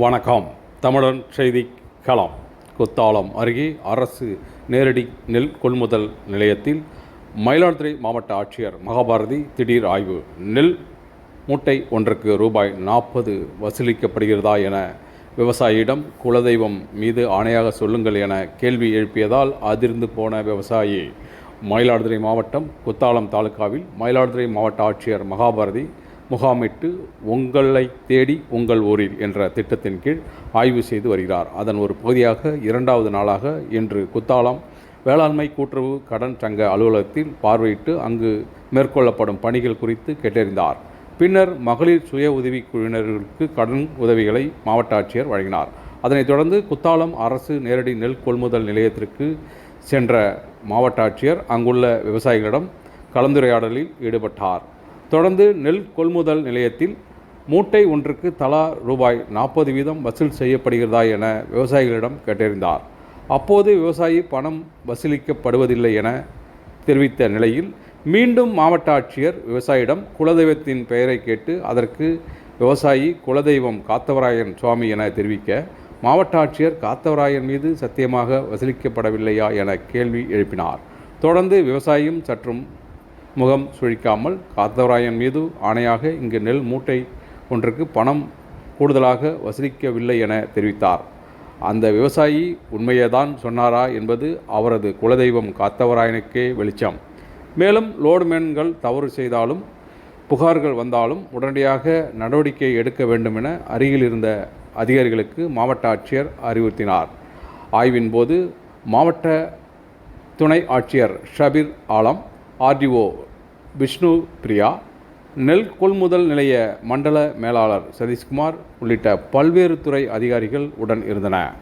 வணக்கம். தமிழன் செய்தி களம். குத்தாலம் அருகே அரசு நேரடி நெல் கொள்முதல் நிலையத்தில் மயிலாடுதுறை மாவட்ட ஆட்சியர் மகாபாரதி திடீர் ஆய்வு. நெல் மூட்டை ஒன்றுக்கு ரூபாய் நாற்பது வசூலிக்கப்படுகிறதா என விவசாயியிடம் குலதெய்வம் மீது ஆணையாக சொல்லுங்கள் என கேள்வி எழுப்பியதால் அதிர்ந்து போன விவசாயி. மயிலாடுதுறை மாவட்டம் குத்தாலம் தாலுகாவில் மயிலாடுதுறை மாவட்ட ஆட்சியர் மகாபாரதி முகாமிட்டு உங்களை தேடி உங்கள் ஊரில் என்ற திட்டத்தின் கீழ் ஆய்வு செய்து வருகிறார். அதன் ஒரு பகுதியாக இரண்டாவது நாளாக இன்று குத்தாலம் வேளாண்மை கூட்டுறவு கடன் சங்க அலுவலகத்தில் பார்வையிட்டு அங்கு மேற்கொள்ளப்படும் பணிகள் குறித்து கேட்டறிந்தார். பின்னர் மகளிர் சுய உதவி குழுவினர்களுக்கு கடன் உதவிகளை மாவட்ட ஆட்சியர் வழங்கினார். அதனைத் தொடர்ந்து குத்தாலம் அரசு நேரடி நெல் கொள்முதல் நிலையத்திற்கு சென்ற மாவட்ட ஆட்சியர் அங்குள்ள விவசாயிகளிடம் கலந்துரையாடலில் ஈடுபட்டார். தொடர்ந்து நெல் கொள்முதல் நிலையத்தில் மூட்டை ஒன்றுக்கு தலா ரூபாய் நாற்பது வீதம் வசூல் செய்யப்படுகிறதா என விவசாயிகளிடம் கேட்டறிந்தார். அப்போது விவசாயி பணம் வசூலிக்கப்படுவதில்லை என தெரிவித்த நிலையில் மீண்டும் மாவட்ட ஆட்சியர் விவசாயியிடம் குலதெய்வத்தின் பெயரை கேட்டு அதற்கு விவசாயி குலதெய்வம் காத்தவராயன் சுவாமி என தெரிவிக்க மாவட்ட ஆட்சியர் காத்தவராயன் மீது சத்தியமாக வசூலிக்கப்படவில்லையா என கேள்வி எழுப்பினார். தொடர்ந்து விவசாயியும் சற்றும் முகம் சுழிக்காமல் காத்தவராயன் மீது ஆணையாக இங்கு நெல் மூட்டை ஒன்றுக்கு பணம் கூடுதலாக வசூலிக்கவில்லை என தெரிவித்தார். அந்த விவசாயி உண்மையேதான் சொன்னாரா என்பது அவரது குலதெய்வம் காத்தவராயனுக்கே வெளிச்சம். மேலும் லோடுமேன்கள் தவறு செய்தாலும் புகார்கள் வந்தாலும் உடனடியாக நடவடிக்கை எடுக்க வேண்டும் என அருகில் இருந்த அதிகாரிகளுக்கு மாவட்ட ஆட்சியர் அறிவுறுத்தினார். ஆய்வின் போது மாவட்ட துணை ஆட்சியர் ஷபீர் ஆலம் ஆர்டிஓ விஷ்ணு பிரியா நெல் கொள்முதல் நிலைய மண்டல மேலாளர் சதீஷ்குமார் உள்ளிட்ட பல்வேறு துறை அதிகாரிகள் உடன் இருந்தனர்.